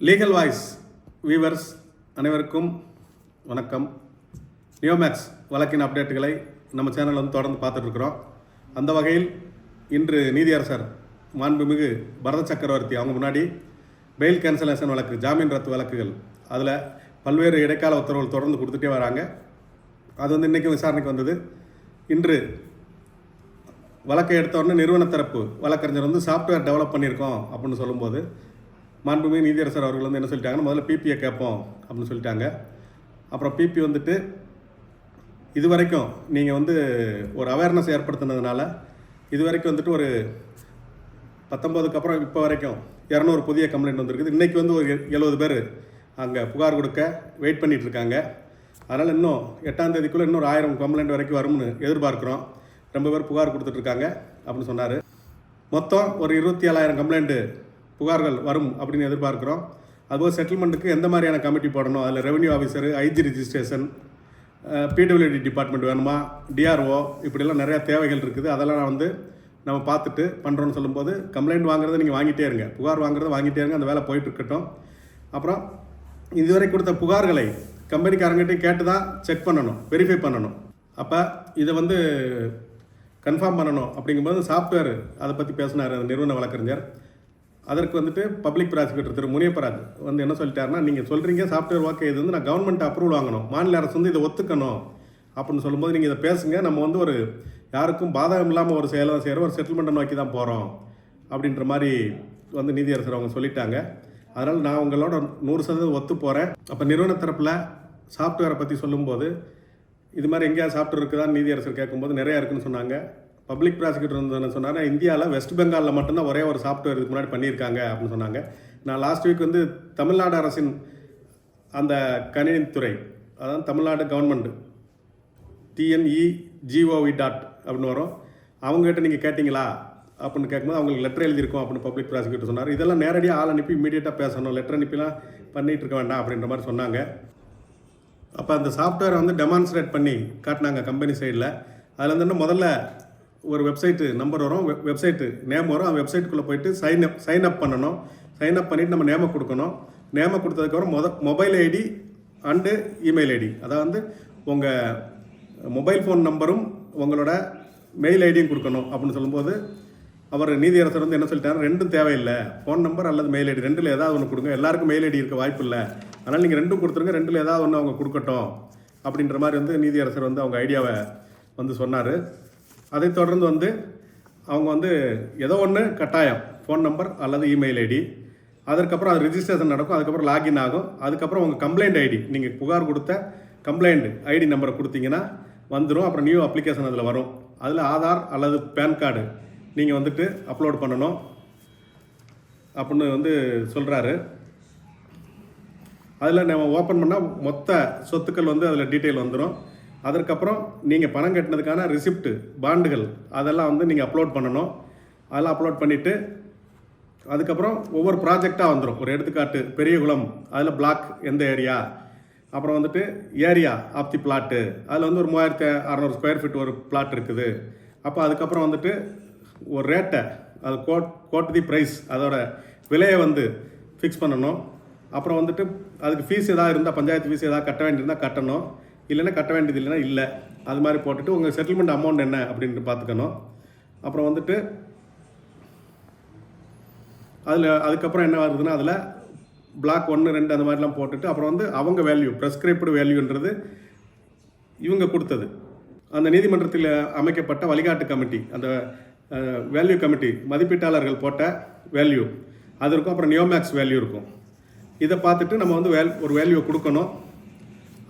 Legal voice viewers அனைவருக்கும் வணக்கம். நியோமேக்ஸ் வழக்கின் அப்டேட்டுகளை நம்ம சேனலில் வந்து தொடர்ந்து பார்த்துட்ருக்குறோம். அந்த வகையில் இன்று நீதியரசர் மாண்புமிகு பரத சக்கரவர்த்தி அவங்க முன்னாடி பெயில் கேன்சலேஷன் வழக்கு ஜாமீன் ரத்து வழக்குகள் அதில் பல்வேறு இடைக்கால உத்தரவுகள் தொடர்ந்து கொடுத்துட்டே வராங்க. அது வந்து இன்றைக்கும் விசாரணைக்கு வந்தது. இன்று வழக்கை எடுத்த உடனே நிறுவன தரப்பு வழக்கறிஞர் வந்து சாஃப்ட்வேர் டெவலப் பண்ணியிருக்கோம் அப்படின்னு சொல்லும்போது மாண்புமிகு நீதியரசர் அவர்கள் வந்து என்ன சொல்லிட்டாங்கன்னா முதல்ல பிபியை கேட்போம் அப்படின்னு சொல்லிட்டாங்க. அப்புறம் பிபி வந்துட்டு இது வரைக்கும் நீங்கள் வந்து ஒரு அவேர்னஸ் ஏற்படுத்தினதுனால இது வரைக்கும் வந்துட்டு ஒரு பத்தொம்போதுக்கு அப்புறம் இப்போ வரைக்கும் இரநூறு புதிய கம்ப்ளைண்ட் வந்திருக்குது. இன்றைக்கி வந்து ஒரு எழுபது பேர் அங்கே புகார் கொடுக்க வெயிட் பண்ணிகிட்ருக்காங்க இருக்காங்க அதனால் இன்னும் எட்டாம் தேதிக்குள்ளே இன்னொரு ஆயிரம் கம்ப்ளைண்ட் வரைக்கும் வரும்னு எதிர்பார்க்குறோம். ரொம்ப பேர் புகார் கொடுத்துட்ருக்காங்க அப்படின்னு சொன்னார். மொத்தம் ஒரு இருபத்தி ஏழாயிரம் கம்ப்ளைண்ட்டு புகார்கள் வரும் அப்படின்னு எதிர்பார்க்குறோம். அதுபோல் செட்டில்மெண்ட்டுக்கு எந்த மாதிரியான கமிட்டி போடணும்? அதில் revenue officer IG registration PWD department வேணுமா? டிஆர்ஓ இப்படிலாம் நிறையா தேவைகள் இருக்குது. அதெல்லாம் நான் வந்து நம்ம பார்த்துட்டு பண்ணுறோன்னு சொல்லும்போது கம்ப்ளைண்ட் வாங்குறதை நீங்கள் வாங்கிட்டே இருங்க. புகார் வாங்குறதை வாங்கிட்டே இருங்க. அந்த வேலை போயிட்டு இருக்கட்டும். அப்புறம் இதுவரை கொடுத்த புகார்களை கம்பெனிக்காரங்கிட்டையும் கேட்டு தான் செக் பண்ணணும் வெரிஃபை பண்ணணும். அப்போ இதை வந்து கன்ஃபார்ம் பண்ணணும். அப்படிங்கும்போது சாஃப்ட்வேர் அதை பற்றி பேசினார் அந்த நிறுவன வழக்கறிஞர். அதற்கு வந்துட்டு பப்ளிக் ப்ராசிக்யூட்டர் திரு முனியப்பராஜ் வந்து என்ன சொல்லிட்டாருன்னா நீங்கள் சொல்கிறீங்க சாஃப்ட்வேர் ஓகே இது வந்து நான் கவர்மெண்ட் அப்ரூவல் வாங்கணும். மாநில அரசு வந்து இதை ஒத்துக்கணும். அப்படின்னு சொல்லும்போது நீங்கள் இதை பேசுங்க. நம்ம வந்து ஒரு யாருக்கும் பாதகம் இல்லாமல் ஒரு செயலை செய்கிறோம் ஒரு செட்டில்மெண்ட்டை நோக்கி தான் போகிறோம் அப்படின்ற மாதிரி வந்து நீதியரசர் அவங்க சொல்லிட்டாங்க. அதனால் நான் உங்களோட நூறு சதவீதம் ஒத்து போகிறேன் அப்போ நிறுவன தரப்பில் சாஃப்ட்வேரை பற்றி சொல்லும்போது இது மாதிரி எங்கேயா சாஃப்ட்வேர் இருக்குதான்னு நீதியரசர் கேட்கும்போது நிறையா இருக்குன்னு சொன்னாங்க. பப்ளிக் ப்ராசிக்யூட்டர் வந்து என்ன சொன்னாங்க இந்தியாவில் வெஸ்ட் பெங்காலில் மட்டும்தான் ஒரே ஒரு சாஃப்ட்வேர் இதுக்கு முன்னாடி பண்ணியிருக்காங்க அப்படின்னு சொன்னாங்க. நான் லாஸ்ட் வீக் வந்து தமிழ்நாடு அரசின் அந்த கணினித்துறை அதான் Tamil Nadu government TNE GOV dot அப்படின்னு வரும். அவங்ககிட்ட நீங்கள் கேட்டிங்களா? அப்படின்னு கேட்கும்போது அவங்களுக்கு லெட்டர் எழுதியிருக்கோம் அப்படின்னு பப்ளிக் ப்ராசிக்யூட்டர் சொன்னார். இதெல்லாம் நேரடியாக ஆள் அனுப்பி இமீடியட்டாக பேசணும். லெட்டர் அனுப்பிலாம் பண்ணிகிட்டு இருக்க வேண்டாம் அப்படின்ற மாதிரி சொன்னாங்க. அப்போ அந்த சாஃப்ட்வேரை வந்து டெமான்ஸ்ட்ரேட் பண்ணி காட்டினாங்க கம்பெனி சைடில் அதில் வந்து முதல்ல ஒரு வெப்சைட்டு நம்பர் வரும் வெப்சைட்டு நேம் வரும் அந்த வெப்சைட்டுக்குள்ளே போயிட்டு சைன் அப் சைன் அப் பண்ணணும். சைன் அப் பண்ணிவிட்டு நம்ம நேமை கொடுக்கணும். நேமை கொடுத்ததுக்கப்புறம் மொத mobile ID and email ID அதாவது வந்து உங்கள் மொபைல் ஃபோன் நம்பரும் உங்களோட மெயில் ஐடியும் கொடுக்கணும் அப்படின்னு சொல்லும்போது அவர் நீதியரசர் வந்து என்ன சொல்லிட்டாரு? ரெண்டும் தேவையில்லை. ஃபோன் நம்பர் அல்லது மெயில் ஐடி ரெண்டில் ஏதாவது ஒன்று கொடுங்க. எல்லாருக்கும் மெயில் ஐடி இருக்க வாய்ப்பு இல்லை. அதனால் நீங்கள் ரெண்டும் கொடுத்துருங்க. ரெண்டில் ஏதாவது ஒன்று அவங்க கொடுக்கட்டும். அப்படின்ற மாதிரி வந்து நீதியரசர் வந்து அவங்க ஐடியாவை வந்து சொன்னார். அதைத் தொடர்ந்து வந்து அவங்க வந்து ஏதோ ஒன்று கட்டாயம் ஃபோன் நம்பர் அல்லது இமெயில் ஐடி அதற்கப்புறம் அது ரிஜிஸ்ட்ரேஷன் நடக்கும் அதுக்கப்புறம் லாகின் ஆகும். அதுக்கப்புறம் உங்கள் கம்ப்ளைண்ட் ஐடி நீங்கள் புகார் கொடுத்த கம்ப்ளைண்ட் ஐடி நம்பரை கொடுத்தீங்கன்னா வந்துடும் அப்புறம் நியூ அப்ளிகேஷன் அதில் வரும். அதில் ஆதார் அல்லது பேன் கார்டு நீங்கள் வந்துட்டு அப்லோட் பண்ணணும் அப்படின்னு வந்து சொல்கிறாரு அதில் நம்ம ஓப்பன் பண்ணால் மொத்த சொத்துக்கள் வந்து அதில் டீட்டெயில் வந்துடும் அதற்கப்புறம் நீங்கள் பணம் கட்டினதுக்கான ரிசிப்ட் பாண்டுகள் அதெல்லாம் வந்து நீங்கள் அப்லோட் பண்ணணும். அதெல்லாம் அப்லோட் பண்ணிவிட்டு அதுக்கப்புறம் ஒவ்வொரு ப்ராஜெக்டாக வந்துடும் ஒரு எடுத்துக்காட்டு பெரியகுளம் அதில் பிளாக் எந்த ஏரியா அப்புறம் வந்துட்டு ஏரியா ஆஃப் தி பிளாட்டு அதில் வந்து ஒரு மூவாயிரத்தி அறநூறு ஸ்கொயர் ஃபீட் ஒரு பிளாட் இருக்குது. அப்போ அதுக்கப்புறம் வந்துட்டு ஒரு ரேட்டை அது கோட் கோட் தி ப்ரைஸ் அதோட விலையை வந்து ஃபிக்ஸ் பண்ணணும். அப்புறம் வந்துட்டு அதுக்கு ஃபீஸ் எதாவது இருந்தால் பஞ்சாயத்து ஃபீஸ் ஏதாவது கட்ட வேண்டியிருந்தால் கட்டணும். இல்லைன்னா கட்ட வேண்டியது இல்லைன்னா இல்லை. அது மாதிரி போட்டுட்டு உங்கள் செட்டில்மெண்ட் அமௌண்ட் என்ன அப்படின்ட்டு பார்த்துக்கணும். அப்புறம் வந்துட்டு அதில் அதுக்கப்புறம் என்ன வருதுன்னா அதில் பிளாக் ஒன்று ரெண்டு அந்த மாதிரிலாம் போட்டுட்டு அப்புறம் வந்து அவங்க வேல்யூ ப்ரெஸ்கிரைப்டு வேல்யூன்றது இவங்க கொடுத்தது. அந்த நீதிமன்றத்தில் அமைக்கப்பட்ட வழிகாட்டு கமிட்டி அந்த வேல்யூ கமிட்டி மதிப்பீட்டாளர்கள் போட்ட வேல்யூ அது இருக்கும். அப்புறம் நியோமேக்ஸ் வேல்யூ இருக்கும். இதை பார்த்துட்டு நம்ம வந்து வேல் ஒரு வேல்யூ கொடுக்கணும்.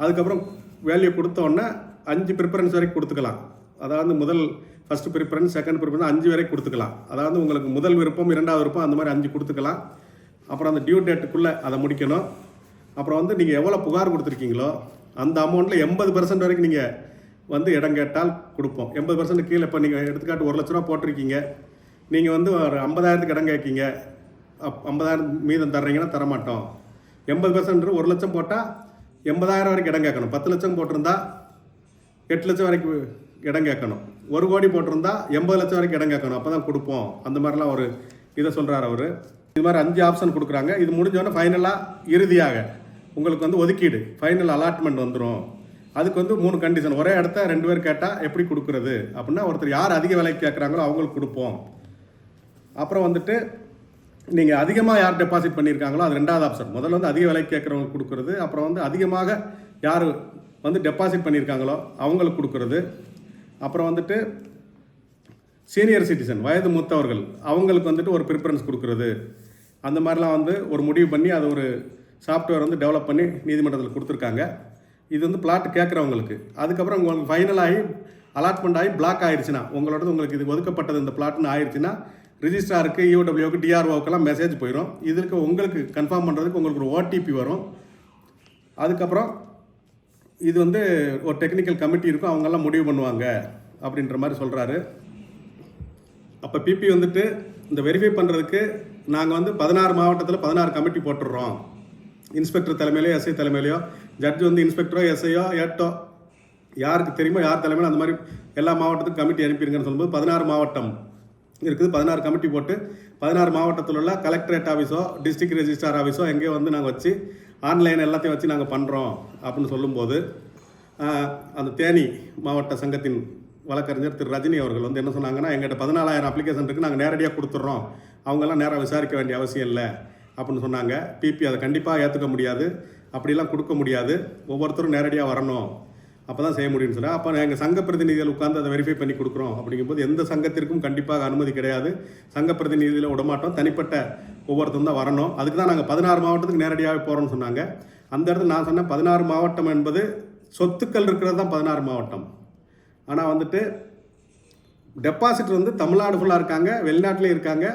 அதுக்கப்புறம் வேல்யூ கொடுத்த அஞ்சு ப்ரிஃபரன்ஸ் வரைக்கும் கொடுத்துக்கலாம். அதாவது முதல் ஃபஸ்ட்டு ப்ரிஃபரன்ஸ் செகண்ட் ப்ரிஃபரன்ஸ் அஞ்சு வரைக்கும் கொடுத்துக்கலாம். அதாவது உங்களுக்கு முதல் விருப்பம் இரண்டாவது விருப்பம் அந்த மாதிரி அஞ்சு கொடுத்துக்கலாம். அப்புறம் அந்த டியூ டேட்டுக்குள்ளே அதை முடிக்கணும். அப்புறம் வந்து நீங்கள் எவ்வளோ புகார் கொடுத்துருக்கீங்களோ அந்த அமௌண்ட்டில் எண்பது பர்சன்ட் வரைக்கும் நீங்கள் வந்து இடம் கேட்டால் கொடுப்போம். எண்பது பர்சன்ட் கீழே இப்போ நீங்கள் எடுத்துக்காட்டு ஒரு லட்ச ரூபா போட்டிருக்கீங்க. நீங்கள் வந்து ஒரு ஐம்பதாயிரத்துக்கு இடம் கேட்கீங்க. அப் ஐம்பதாயிரம் மீதம் தர்றீங்கன்னா தரமாட்டோம். எண்பது பர்சன்ட் ஒரு லட்சம் போட்டால் எண்பதாயிரம் வரைக்கும் இடம் கேட்கணும். பத்து லட்சம் போட்டிருந்தா எட்டு லட்சம் வரைக்கும் இடம் கேட்கணும். ஒரு கோடி போட்டிருந்தா எண்பது லட்சம் வரைக்கும் இடம் கேட்கணும். அப்போ தான் கொடுப்போம். அந்த மாதிரிலாம் ஒரு இதை சொல்கிறார் அவர். இது மாதிரி அஞ்சு ஆப்ஷன் கொடுக்குறாங்க. இது முடிஞ்சோடனே ஃபைனலாக இறுதியாக உங்களுக்கு வந்து ஒதுக்கீடு ஃபைனல் அலாட்மெண்ட் வந்துடும் அதுக்கு வந்து மூணு கண்டிஷன் ஒரே இடத்த ரெண்டு பேர் கேட்டால் எப்படி கொடுக்குறது? அப்படின்னா ஒருத்தர் யார் அதிக விலைக்கு கேட்குறாங்களோ அவங்களுக்கு கொடுப்போம். அப்புறம் வந்துட்டு நீங்கள் அதிகமாக யார் டெபாசிட் பண்ணியிருக்காங்களோ அது ரெண்டாவது ஆப்ஷன் முதல்ல வந்து அதிக விலை கேட்குறவங்க கொடுக்குறது அப்புறம் வந்து அதிகமாக யார் வந்து டெபாசிட் பண்ணியிருக்காங்களோ அவங்களுக்கு கொடுக்குறது. அப்புறம் வந்துட்டு சீனியர் சிட்டிசன் வயது மூத்தவர்கள் அவங்களுக்கு வந்துட்டு ஒரு ப்ரிஃபரன்ஸ் கொடுக்குறது. அந்த மாதிரிலாம் வந்து ஒரு முடிவு பண்ணி அது ஒரு சாஃப்ட்வேர் வந்து டெவலப் பண்ணி நீதிமன்றத்தில் கொடுத்துருக்காங்க. இது வந்து பிளாட் கேட்குறவங்களுக்கு. அதுக்கப்புறம் உங்களுக்கு ஃபைனல் ஆகி அலாட்மெண்ட் ஆகி பிளாக் ஆயிடுச்சுன்னா உங்களோடது உங்களுக்கு இது ஒதுக்கப்பட்டது இந்த பிளாட்னு ஆயிடுச்சுன்னா ரிஜிஸ்ட்ராருக்கு இஓடபிள்யூக்கு டிஆர்ஓக்கெல்லாம் மெசேஜ் போயிடும் இதற்கு உங்களுக்கு கன்ஃபார்ம் பண்ணுறதுக்கு உங்களுக்கு ஒரு ஓடிபி வரும். அதுக்கப்புறம் இது வந்து ஒரு டெக்னிக்கல் கமிட்டி இருக்கும் அவங்கெல்லாம் முடிவு பண்ணுவாங்க அப்படின்ற மாதிரி சொல்கிறாரு அப்போ பிபி வந்துட்டு இந்த வெரிஃபை பண்ணுறதுக்கு நாங்கள் வந்து பதினாறு மாவட்டத்தில் பதினாறு கமிட்டி போட்டுடுறோம். இன்ஸ்பெக்டர் தலைமையிலையோ எஸ்ஐ தலைமையிலையோ ஜட்ஜ் வந்து இன்ஸ்பெக்டரோ எஸ்ஐயோ ஏட்டோ யாருக்கு தெரியுமோ யார் தலைமையிலும் அந்த மாதிரி எல்லா மாவட்டத்துக்கும் கமிட்டி அனுப்பிடுங்கன்னு சொல்லும்போது பதினாறு மாவட்டம் இருக்குது. பதினாறு கமிட்டி போட்டு பதினாறு மாவட்டத்தில் உள்ள கலெக்டரேட் ஆஃபீஸோ டிஸ்ட்ரிக்ட் ரெஜிஸ்ட்ரார் ஆஃபீஸோ எங்கேயோ வந்து நாங்கள் வச்சு ஆன்லைன் எல்லாத்தையும் வச்சு நாங்கள் பண்ணுறோம் அப்படின்னு சொல்லும்போது அந்த தேனி மாவட்ட சங்கத்தின் வழக்கறிஞர் திரு ரஜினி அவர்கள் வந்து என்ன சொன்னாங்கன்னா எங்கிட்ட பதினாலாயிரம் அப்ளிகேஷன் இருக்குது நாங்கள் நேரடியாக கொடுத்துட்றோம் அவங்கெல்லாம் நேராக விசாரிக்க வேண்டிய அவசியம் இல்லை அப்படின்னு சொன்னாங்க. பிபி அதை கண்டிப்பாக ஏற்றுக்க முடியாது. அப்படிலாம் கொடுக்க முடியாது. ஒவ்வொருத்தரும் நேரடியாக வரணும். அப்போ தான் செய்ய முடியும்னு சொன்னால் அப்போ எங்கள் சங்க பிரதிநிதிகள் உட்காந்து அதை வெரிஃபை பண்ணி கொடுக்குறோம். அப்படிங்கும்போது எந்த சங்கத்திற்கும் கண்டிப்பாக அனுமதி கிடையாது. சங்க பிரதிநிதியில் விடமாட்டோம். தனிப்பட்ட ஒவ்வொருத்தரும் தான் வரணும். அதுக்கு தான் நாங்கள் பதினாறு மாவட்டத்துக்கு நேரடியாகவே போகிறோம்னு சொன்னாங்க. அந்த இடத்துல நான் சொன்னேன் பதினாறு மாவட்டம் என்பது சொத்துக்கள் இருக்கிறது தான் பதினாறு மாவட்டம். ஆனால் வந்துட்டு டெபாசிட் வந்து தமிழ்நாடு ஃபுல்லாக இருக்காங்க வெளிநாட்டிலையும் இருக்காங்க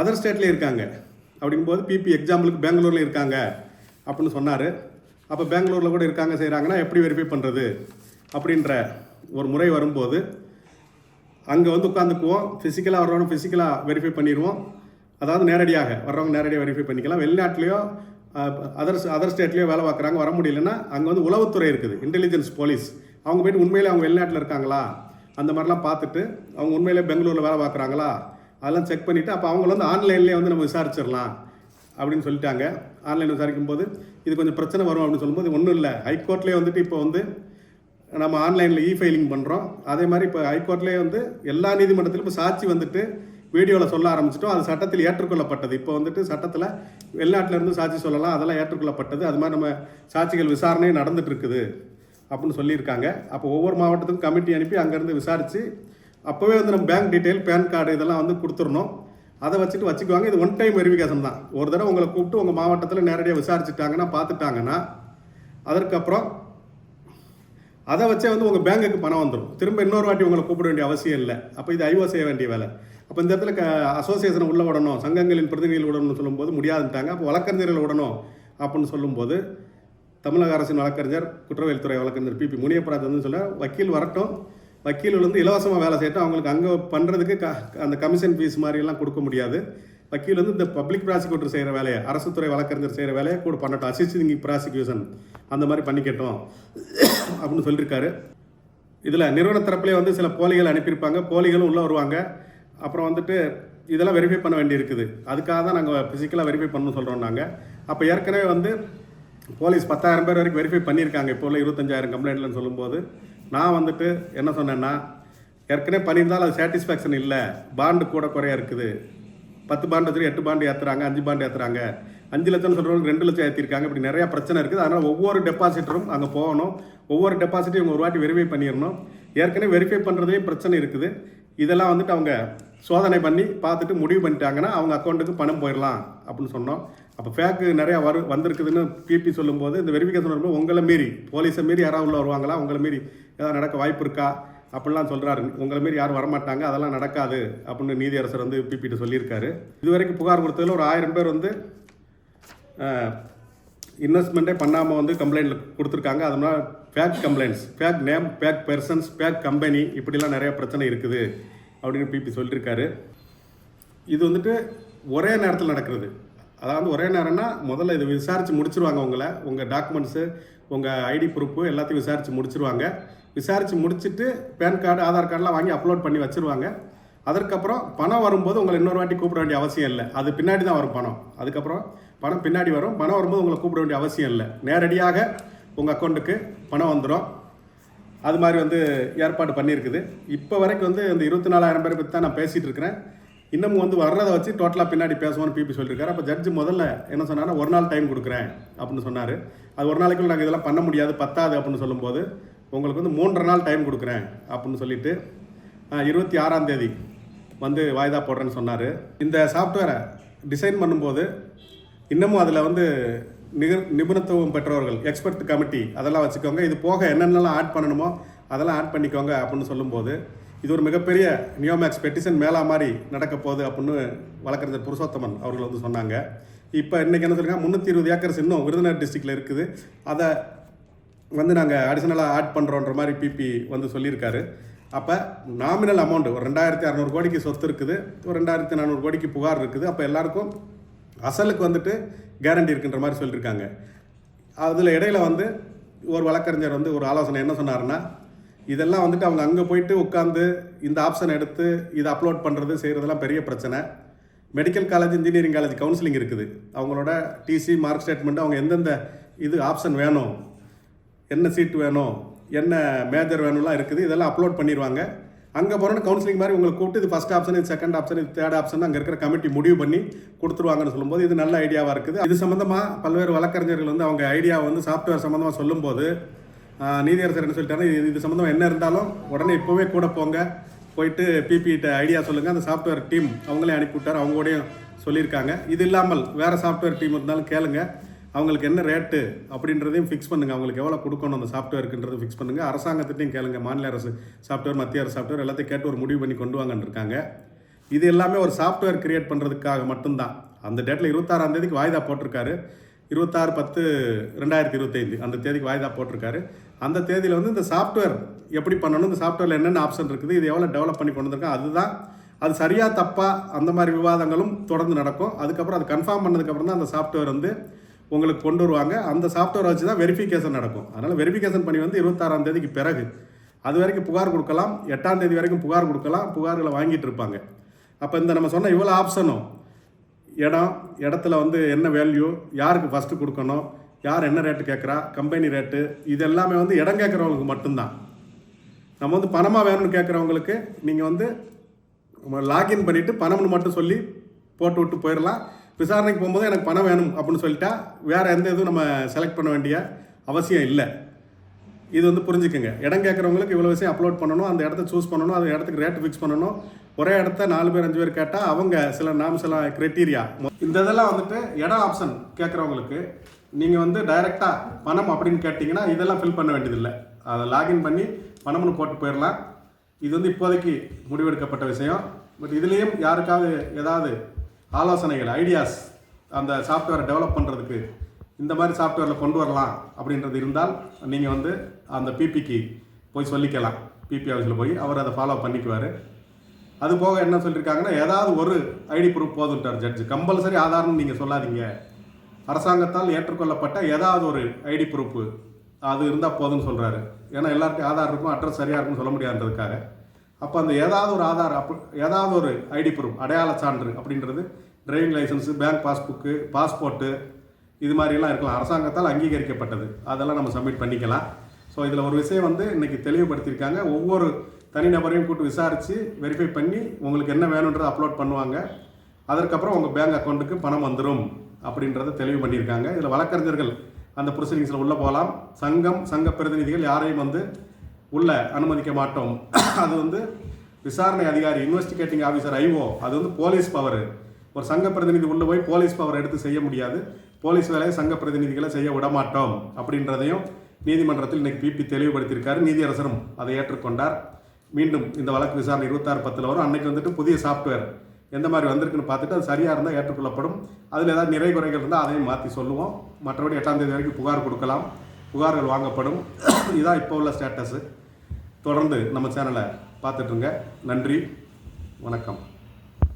அதர் ஸ்டேட்லேயும் இருக்காங்க. அப்படிங்கும்போது பிபி எக்ஸாம்பிளுக்கு பெங்களூரில் இருக்காங்க. அப்படின்னு சொன்னார். அப்போ பெங்களூரில் கூட இருக்காங்க செய்கிறாங்கன்னா எப்படி வெரிஃபை பண்ணுறது அப்படின்ற ஒரு முறை வரும்போது அங்கே வந்து உட்காந்துக்குவோம் ஃபிசிக்கலாக வர்றவங்க ஃபிசிக்கலாக வெரிஃபை பண்ணிடுவோம் அதாவது நேரடியாக வர்றவங்க நேரடியாக வெரிஃபை பண்ணிக்கலாம். வெளிநாட்டிலையோ அதர் அதர் ஸ்டேட்லேயோ வேலை பார்க்குறாங்க வர முடியலன்னா அங்கே வந்து உளவுத்துறை இருக்குது இன்டெலிஜென்ஸ் போலீஸ் அவங்க போய்ட்டு உண்மையிலே அவங்க வெளிநாட்டில் இருக்காங்களா? அந்த மாதிரிலாம் பார்த்துட்டு அவங்க உண்மையிலே பெங்களூரில் வேலை பார்க்குறாங்களா? அதெல்லாம் செக் பண்ணிவிட்டு அப்போ அவங்கள வந்து ஆன்லைன்லேயே வந்து நம்ம விசாரிச்சிடலாம் அப்படின்னு சொல்லிட்டாங்க. ஆன்லைன் விசாரிக்கும் போது இது கொஞ்சம் பிரச்சனை வரும் அப்படின்னு சொல்லும்போது ஒன்றும் இல்லை. ஹைகோர்ட்லேயே வந்துட்டு இப்போ வந்து நம்ம ஆன்லைனில் இ ஃபைலிங் பண்ணுறோம் அதே மாதிரி இப்போ ஹைகோர்ட்லேயே வந்து எல்லா நீதிமன்றத்திலும் இப்போ சாட்சி வந்துட்டு வீடியோவில் சொல்ல ஆரம்பிச்சிட்டோம். அது சட்டத்தில் ஏற்றுக்கொள்ளப்பட்டது. இப்போ வந்துட்டு சட்டத்தில் வெளிநாட்டிலேருந்து சாட்சி சொல்லலாம். அதெல்லாம் ஏற்றுக்கொள்ளப்பட்டது. அது மாதிரி நம்ம சாட்சிகள் விசாரணை நடந்துட்டு இருக்குது அப்படின்னு சொல்லியிருக்காங்க. அப்போ ஒவ்வொரு மாவட்டத்துக்கும் கமிட்டி அனுப்பி அங்கேருந்து விசாரித்து அப்போவே வந்து நம்ம பேங்க் டீட்டெயில் பேன் கார்டு இதெல்லாம் வந்து கொடுத்துடணும். அதை வச்சுட்டு வச்சுக்குவாங்க. இது ஒன் டைம் வெரிஃபிகேஷன் தான். ஒரு தடவை உங்களை கூப்பிட்டு உங்கள் மாவட்டத்தில் நேரடியாக விசாரிச்சுட்டாங்கன்னா பார்த்துட்டாங்கன்னா அதற்கப்புறம் அதை வச்சே வந்து உங்கள் பேங்குக்கு பணம் வந்துடும் திரும்ப இன்னொரு வாட்டி உங்களை கூப்பிட வேண்டிய அவசியம் இல்லை. அப்போ இது ஐஓ செய்ய வேண்டிய வேலை. அப்போ இந்த இடத்துல க அசோசியேஷனை உள்ள விடணும். சங்கங்களின் பிரதிநிதிகள் விடணும்னு சொல்லும்போது முடியாதுட்டாங்க அப்போ வழக்கறிஞர்கள் விடணும் அப்படின்னு சொல்லும்போது தமிழக அரசின் வழக்கறிஞர் குற்றவியல்துறை வழக்கறிஞர் பிபி முனியப்பராஜ் வந்து சொல்ல வக்கீல் வரட்டும். வக்கீல் வந்து இலவசமாக வேலை செய்யட்டும். அவங்களுக்கு அங்கே பண்ணுறதுக்கு க அந்த கமிஷன் ஃபீஸ் மாதிரிலாம் கொடுக்க முடியாது. வக்கீல் வந்து இந்த பப்ளிக் ப்ராசிக்யூட்டர் செய்கிற வேலையை அரசு துறை வழக்கறிஞர் செய்கிற வேலையை கூட பண்ணட்டும். அசிஸ்டிங் ப்ராசிக்யூஷன் அந்த மாதிரி பண்ணிக்கட்டும் அப்படின்னு சொல்லியிருக்காரு இதில் நிறுவன தரப்புலேயே வந்து சில போலிகள் அனுப்பியிருப்பாங்க. போலிகளும் உள்ளே வருவாங்க. அப்புறம் வந்துட்டு இதெல்லாம் வெரிஃபை பண்ண வேண்டியிருக்குது. அதுக்காக தான் நாங்கள் ஃபிசிக்கலாக வெரிஃபை பண்ணணும் சொல்கிறோம் நாங்கள் அப்போ ஏற்கனவே வந்து போலீஸ் பத்தாயிரம் பேர் வரைக்கும் வெரிஃபை பண்ணியிருக்காங்க. இப்போ உள்ள இருபத்தஞ்சாயிரம் கம்ப்ளைண்ட்லன்னு சொல்லும்போது நான் வந்துட்டு என்ன சொன்னேன்னா ஏற்கனவே பண்ணியிருந்தாலும் அது சாட்டிஸ்ஃபேக்ஷன் இல்லை. பாண்டு கூட குறையா இருக்குது. பத்து பாண்டு வச்சு எட்டு பாண்டு ஏற்றுறாங்க அஞ்சு பாண்டு ஏற்றுறாங்க அஞ்சு லட்சம் சொல்கிறவங்க ரெண்டு லட்சம் ஏற்றிருக்காங்க இப்படி நிறையா பிரச்சனை இருக்குது. அதனால் ஒவ்வொரு டெபாசிட்டரும் அங்கே போகணும். ஒவ்வொரு டெபாசிட்டையும் ஒரு வாட்டி வெரிஃபை பண்ணிடணும். ஏற்கனவே வெரிஃபை பண்ணுறதுலேயும் பிரச்சனை இருக்குது. இதெல்லாம் வந்துட்டு அவங்க சோதனை பண்ணி பார்த்துட்டு முடிவு பண்ணிட்டாங்கன்னா அவங்க அக்கௌண்ட்டுக்கு பணம் போயிடலாம் அப்படின்னு சொன்னோம். அப்போ ஃபேக்கு நிறையா வரு வந்திருக்குதுன்னு பிபி சொல்லும்போது இந்த வெரிஃபிகேஷன் வரும்போது உங்களை மீறி போலீஸை மீறி யாராவது உள்ள வருவாங்களா? உங்களை மீறி ஏதாவது நடக்க வாய்ப்பு இருக்கா? அப்படிலாம் சொல்கிறாரு உங்களை மாரி யாரும் வரமாட்டாங்க. அதெல்லாம் நடக்காது அப்படின்னு நீதியரசர் வந்து பிபிட்டு சொல்லியிருக்காரு. இதுவரைக்கும் புகார் கொடுத்ததில் ஒரு ஆயிரம் பேர் வந்து இன்வெஸ்ட்மெண்ட்டே பண்ணாமல் வந்து கம்ப்ளைண்ட் கொடுத்துருக்காங்க. அதனால் fake complaints fake name fake persons fake company இப்படிலாம் நிறைய பிரச்சனை இருக்குது அப்படின்னு பிபி சொல்லியிருக்காரு. இது வந்துட்டு ஒரே நேரத்தில் நடக்கிறது. அதாவது ஒரே நேரம்னா முதல்ல இதை விசாரித்து முடிச்சிருவாங்க உங்களை. உங்கள் டாக்குமெண்ட்ஸு உங்கள் ஐடி ப்ரூஃபு எல்லாத்தையும் விசாரித்து முடிச்சிருவாங்க. விசாரித்து முடிச்சுட்டு பேன் கார்டு ஆதார் கார்டெலாம் வாங்கி அப்லோட் பண்ணி வச்சிருவாங்க. அதற்கப்புறம் பணம் வரும்போது உங்களை இன்னொரு வாட்டி கூப்பிட வேண்டிய அவசியம் இல்லை. அது பின்னாடி தான் வரும் பணம். அதுக்கப்புறம் பணம் பின்னாடி வரும். பணம் வரும்போது உங்களை கூப்பிட வேண்டிய அவசியம் இல்லை. நேரடியாக உங்கள் அக்கௌண்ட்டுக்கு பணம் வந்துடும் அது மாதிரி வந்து ஏற்பாடு பண்ணியிருக்குது. இப்போ வரைக்கும் வந்து இந்த இருபத்தி நாலாயிரம் பேர் பற்றி தான் நான் பேசிகிட்டு இருக்கிறேன். இன்னமும் வந்து வர்றதை வச்சு டோட்டலாக பின்னாடி பேசுவோம்னு பிபி சொல்லியிருக்காரு அப்போ ஜட்ஜு முதல்ல என்ன சொன்னார்னா ஒரு நாள் டைம் கொடுக்குறேன் அப்படின்னு சொன்னார். அது ஒரு நாளைக்குள்ள நாங்கள் இதெல்லாம் பண்ண முடியாது பத்தாது அப்படின்னு சொல்லும்போது உங்களுக்கு வந்து மூன்றரை நாள் டைம் கொடுக்குறேன் அப்படின்னு சொல்லிட்டு இருபத்தி ஆறாம் தேதி வந்து வாய்தா போடுறேன்னு சொன்னார். இந்த சாஃப்ட்வேரை டிசைன் பண்ணும்போது இன்னமும் அதில் வந்து நிகர் நிபுணத்துவம் பெற்றவர்கள் எக்ஸ்பர்ட் கமிட்டி அதெல்லாம் வச்சுக்கோங்க. இது போக என்னென்னலாம் ஆட் பண்ணணுமோ அதெல்லாம் ஆட் பண்ணிக்கோங்க அப்படின்னு சொல்லும்போது இது ஒரு மிகப்பெரிய நியோமேக்ஸ் பெட்டிஷன் மேலா மாதிரி நடக்க போகுது அப்படின்னு வழக்கறிஞர் புருஷோத்தமன் அவர்கள் வந்து சொன்னாங்க. இப்போ இன்றைக்கி என்ன சொல்லுங்கள் முந்நூற்றி இருபது ஏக்கர்ஸ் இன்னும் விருதுநகர் டிஸ்ட்ரிக்டில் இருக்குது. அதை வந்து நாங்கள் அடிஷ்னலாக ஆட் பண்ணுறோன்ற மாதிரி பிபி வந்து சொல்லியிருக்காரு. அப்போ நாமினல் அமௌண்ட் ஒரு ரெண்டாயிரத்தி அறநூறு கோடிக்கு சொத்து இருக்குது. ஒரு ரெண்டாயிரத்தி நானூறு கோடிக்கு புகார் இருக்குது. அப்போ எல்லாருக்கும் அசலுக்கு வந்துட்டு கேரண்டி இருக்குன்ற மாதிரி சொல்லியிருக்காங்க. அதில் இடையில வந்து ஒரு வழக்கறிஞர் வந்து ஒரு ஆலோசனை என்ன சொன்னாருன்னா இதெல்லாம் வந்துட்டு அவங்க அங்கே போயிட்டு உட்காந்து இந்த ஆப்ஷன் எடுத்து இதை அப்லோட் பண்ணுறது செய்கிறதெல்லாம் பெரிய பிரச்சனை. Medical college engineering college counselling இருக்குது. அவங்களோட டிசி மார்க் ஸ்டேட்மெண்ட் அவங்க எந்தெந்த இது ஆப்ஷன் வேணும் என்ன சீட் வேணும் என்ன மேஜர் வேணும்லாம் இருக்குது. இதெல்லாம் அப்லோட் பண்ணிடுவாங்க அங்கே போகிறோன்னு கவுன்சிலிங் மாதிரி உங்களுக்கு கூப்பிட்டு இது ஃபஸ்ட் ஆப்ஷன் இது செகண்ட் ஆப்ஷன் இது தேர்ட் ஆப்ஷன் அங்கே இருக்கிற கமிட்டி முடிவு பண்ணி கொடுத்துருவாங்கன்னு சொல்லும்போது இது நல்ல ஐடியாவாக இருக்குது. இது சம்மந்தமாக பல்வேறு வழக்கறிஞர்கள் வந்து அவங்க ஐடியா வந்து சாஃப்ட்வேர் சம்மந்தமாக சொல்லும்போது நீதியரசர் என்ன சொல்லிட்டாங்கன்னா இது இது சம்மந்தமாக என்ன இருந்தாலும் உடனே இப்போவே கூட போங்க. போயிட்டு பிபிகிட்ட ஐடியா சொல்லுங்கள் அந்த சாஃப்ட்வேர் டீம் அவங்களே அனுப்பிவிட்டார். அவங்களோடையும் சொல்லியிருக்காங்க. இது இல்லாமல் வேறு சாஃப்ட்வேர் டீம் இருந்தாலும் கேளுங்க. அவங்களுக்கு என்ன ரேட்டு அப்படின்றதையும் ஃபிக்ஸ் பண்ணுங்கள் அவங்களுக்கு எவ்வளோ கொடுக்கணும் அந்த சாஃப்ட்வேருக்குன்றது ஃபிக்ஸ் பண்ணுங்கள் அரசாங்கத்திட்டையும் கேளுங்க. மாநில அரசு சாஃப்ட்வேர் மத்திய அரசு சாஃப்ட்வேர் எல்லாத்தையும் கேட்டு ஒரு முடிவு பண்ணி கொண்டு வாங்கன்னு இருக்காங்க. இது எல்லாமே ஒரு சாஃப்ட்வேர் கிரியேட் பண்ணுறதுக்காக மட்டும்தான். அந்த டேட்டில் இருபத்தாறாம் தேதிக்கு வாய்தா போட்டிருக்காரு. இருபத்தாறு பத்து ரெண்டாயிரத்தி இருபத்தைந்து. அந்த தேதிக்கு வாய்தா போட்டிருக்காரு. அந்த தேதியில் வந்து இந்த சாஃப்ட்வேர் எப்படி பண்ணணும் இந்த சாஃப்ட்வேரில் என்னென்ன ஆப்ஷன் இருக்குது இது எவ்வளோ டெவலப் பண்ணி கொண்டு வந்திருக்கோம் அதுதான் அது சரியாக தப்பாக அந்த மாதிரி விவாதங்களும் தொடர்ந்து நடக்கும். அதுக்கப்புறம் அது கன்ஃபார்ம் பண்ணதுக்கப்புறம் தான் அந்த சாஃப்ட்வேர் வந்து உங்களுக்கு கொண்டு வருவாங்க. அந்த சாஃப்ட்வேர் வச்சு தான் வெரிஃபிகேஷன் நடக்கும். அதனால் வெரிஃபிகேஷன் பண்ணி வந்து இருபத்தாறாம் தேதிக்கு பிறகு அது வரைக்கும் புகார் கொடுக்கலாம். எட்டாம் தேதி வரைக்கும் புகார் கொடுக்கலாம். புகார்களை வாங்கிட்டு இருப்பாங்க. அப்போ இந்த நம்ம சொன்ன இவ்வளோ ஆப்ஷனும் இடம் இடத்துல வந்து என்ன வேல்யூ யாருக்கு ஃபஸ்ட்டு கொடுக்கணும் யார் என்ன ரேட்டு கேட்குறா கம்பெனி ரேட்டு இது எல்லாமே வந்து இடம் கேட்குறவங்களுக்கு மட்டும்தான். நம்ம வந்து பணமாக வேணும்னு கேட்குறவங்களுக்கு நீங்கள் வந்து லாகின் பண்ணிவிட்டு பணம்னு மட்டும் சொல்லி போட்டு விட்டு போயிடலாம். விசாரணைக்கு போகும்போது எனக்கு பணம் வேணும் அப்படின்னு சொல்லிட்டா வேறு எந்த இதுவும் நம்ம செலக்ட் பண்ண வேண்டிய அவசியம் இல்லை. இது வந்து புரிஞ்சுக்கங்க. இடம் கேட்குறவங்களுக்கு இவ்வளோ விஷயம் அப்லோட் பண்ணணும் அந்த இடத்த சூஸ் பண்ணணும் அந்த இடத்துக்கு ரேட் ஃபிக்ஸ் பண்ணணும். ஒரே இடத்த நாலு பேர் அஞ்சு பேர் கேட்டால் அவங்க சில நாம் சில க்ரைட்டீரியா இந்த இதெல்லாம் வந்துட்டு இடம் ஆப்ஷன் கேட்குறவங்களுக்கு நீங்கள் வந்து டைரெக்டாக பணம் அப்படின்னு கேட்டிங்கன்னா இதெல்லாம் ஃபில் பண்ண வேண்டியதில்லை. அதை லாகின் பண்ணி பணம்னு போட்டு போயிடலாம். இது வந்து இப்போதைக்கு முடிவெடுக்கப்பட்ட விஷயம். பட் இதுலேயும் யாருக்காவது ஏதாவது ஆலோசனைகள் ஐடியாஸ் அந்த சாஃப்ட்வேரை டெவலப் பண்ணுறதுக்கு இந்த மாதிரி சாஃப்ட்வேரில் கொண்டு வரலாம் அப்படின்றது இருந்தால் நீங்கள் வந்து அந்த பிபிக்கு போய் சொல்லிக்கலாம். பிபி ஆஃபீஸில் போய் அவர் அதை ஃபாலோ பண்ணிக்குவார். அது போக என்ன சொல்லியிருக்காங்கன்னா ஏதாவது ஒரு ஐடி ப்ரூஃப் போதுன்ட்டார் ஜட்ஜு கம்பல்சரி ஆதாரம்னு நீங்கள் சொல்லாதீங்க. அரசாங்கத்தால் ஏற்றுக்கொள்ளப்பட்ட ஏதாவது ஒரு ஐடி ப்ரூஃப் அது இருந்தால் போதும்னு சொல்கிறாரு ஏன்னா எல்லாருக்கும் ஆதார் இருக்கும் அட்ரஸ் சரியாக இருக்கும்னு சொல்ல முடியாதுன்றதுக்காக. அப்போ அந்த ஏதாவது ஒரு ஆதார் அப் ஏதாவது ஒரு ஐடி ப்ரூஃப் அடையாள சான்று அப்படின்றது driving licence bank passbook passport இது மாதிரிலாம் இருக்கலாம். அரசாங்கத்தால் அங்கீகரிக்கப்பட்டது. அதெல்லாம் நம்ம சப்மிட் பண்ணிக்கலாம். ஸோ இதில் ஒரு விஷயம் வந்து இன்றைக்கி தெளிவுபடுத்தியிருக்காங்க. ஒவ்வொரு தனிநபரையும் கூட்டு விசாரித்து வெரிஃபை பண்ணி உங்களுக்கு என்ன வேணுன்றதை அப்லோட் பண்ணுவாங்க. அதற்கப்புறம் உங்கள் பேங்க் அக்கௌண்ட்டுக்கு பணம் வந்துடும் அப்படின்றத தெளிவு பண்ணியிருக்காங்க. இதில் வழக்கறிஞர்கள் அந்த ப்ரொசீடிங்ஸில் உள்ளே போகலாம். சங்கம் சங்க பிரதிநிதிகள் யாரையும் வந்து உள்ள அனுமதிக்க மாட்டோம். அது வந்து விசாரணை அதிகாரி இன்வெஸ்டிகேட்டிங் ஆஃபீஸர் ஐஓ அது வந்து போலீஸ் பவர் ஒரு சங்க பிரதிநிதி உள்ள போய் போலீஸ் பவர் எடுத்து செய்ய முடியாது. போலீஸ் வேலையை சங்க பிரதிநிதிகளை செய்ய விட மாட்டோம். அப்படின்றதையும் நீதிமன்றத்தில் இன்னைக்கு பிபி தெளிவுபடுத்தியிருக்காரு. நீதியரசரும் அதை ஏற்றுக்கொண்டார். மீண்டும் இந்த வழக்கு விசாரணை இருபத்தாறு பத்தில் வரும். அன்னைக்கு வந்துட்டு புதிய சாஃப்ட்வேர் எந்த மாதிரி வந்திருக்குன்னு பார்த்துட்டு அது சரியாக இருந்தால் ஏற்றுக்கொள்ளப்படும். அதில் ஏதாவது நிறை குறைகள் இருந்தால் அதையும் மாற்றி சொல்லுவோம். மற்றபடி எட்டாம் தேதி வரைக்கும் புகார் கொடுக்கலாம். புகார்கள் வாங்கப்படும். இதான் இப்போ உள்ள ஸ்டேட்டஸு தொடர்ந்து நம்ம சேனலை பார்த்துட்ருங்க நன்றி. வணக்கம்.